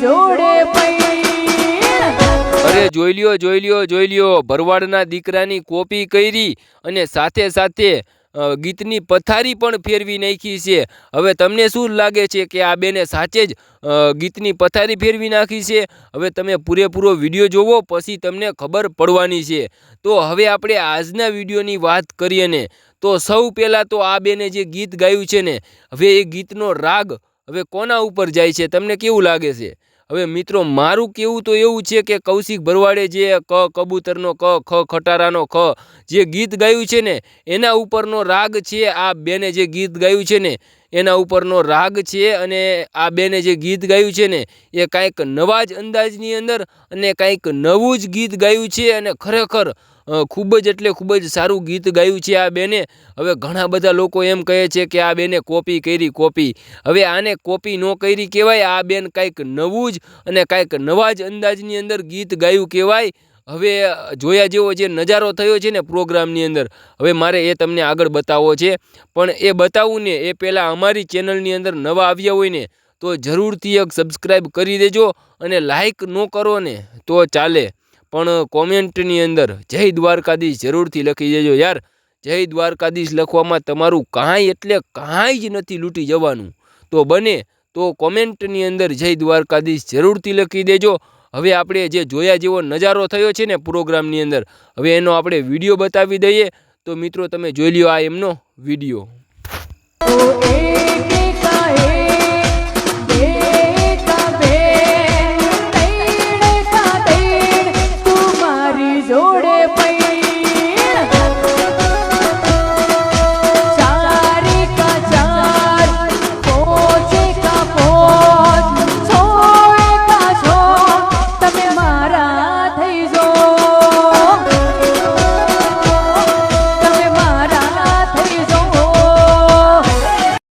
જોડે અરે જોઈ લ્યો જોઈ લ્યો જોઈ લ્યો. ભરવાડના દીકરાની કોપી કરી અને સાથે સાથે ગીતની પથારી પણ ફેરવી નાખી છે. હવે તમને શું લાગે છે કે આ બેને સાચે જ ગીતની પથારી ફેરવી નાખી છે? હવે તમે પૂરેપૂરો વીડિયો જોવો, પછી તમને ખબર પડવાની છે. તો હવે આપણે આજના વિડીયોની વાત કરીએ ને. તો સૌ પહેલાં તો આ બેને જે ગીત ગાયું છે ને, હવે એ ગીતનો રાગ હવે કોના ઉપર જાય છે? તમને કેવું લાગે છે? હવે મિત્રો, મારું કેવું તો એવું છે કે કૌશિક ભરવાડે જે ક કબૂતરનો ક, ખ ખટારાનો ખ જે ગીત ગાયું છે ને, એના ઉપરનો રાગ છે, આ બેને જે ગીત ગાયું છે ને, એના ઉપરનો રાગ છે અને આ બેને જે ગીત ગાયું છે ને, એ કાંઈક નવા જ અંદાજની અંદર અને કાંઈક નવું જ ગીત ગાયું છે અને ખરેખર ખૂબ જ એટલે ખૂબ જ સારું ગીત ગાયું છે આ બેને. હવે ઘણા બધા લોકો એમ કહે છે કે આ બેને કોપી કરી, કોપી. હવે આને કોપી ન કરી કહેવાય, આ બેન કાંઈક નવું જ અને કાંઈક નવા જ અંદાજની અંદર ગીત ગાયું કહેવાય. હવે જોયા જેવો જે નજારો થયો છે ને પ્રોગ્રામની અંદર, હવે મારે એ તમને આગળ બતાવવો છે. પણ એ બતાવું ને, એ પહેલાં અમારી ચેનલની અંદર નવા આવ્યા હોય ને, તો જરૂરથી એક સબસ્ક્રાઈબ કરી દેજો અને લાઈક ન કરો ને, તો ચાલે. પણ કોમેન્ટની અંદર જય દ્વારકાધીશ જરૂરથી લખી દેજો યાર. જય દ્વારકાધીશ લખવામાં તમારું કાંઈ એટલે કાંઈ જ નથી લૂંટી જવાનું. તો બને તો કોમેન્ટની અંદર જય દ્વારકાધીશ જરૂરથી લખી દેજો. હવે આપણે જે જોયા જેવો નજારો થયો છે ને પ્રોગ્રામની અંદર, હવે એનો આપણે વીડિયો બતાવી દઈએ. તો મિત્રો તમે જોઈ લ્યો આ એમનો વીડિયો.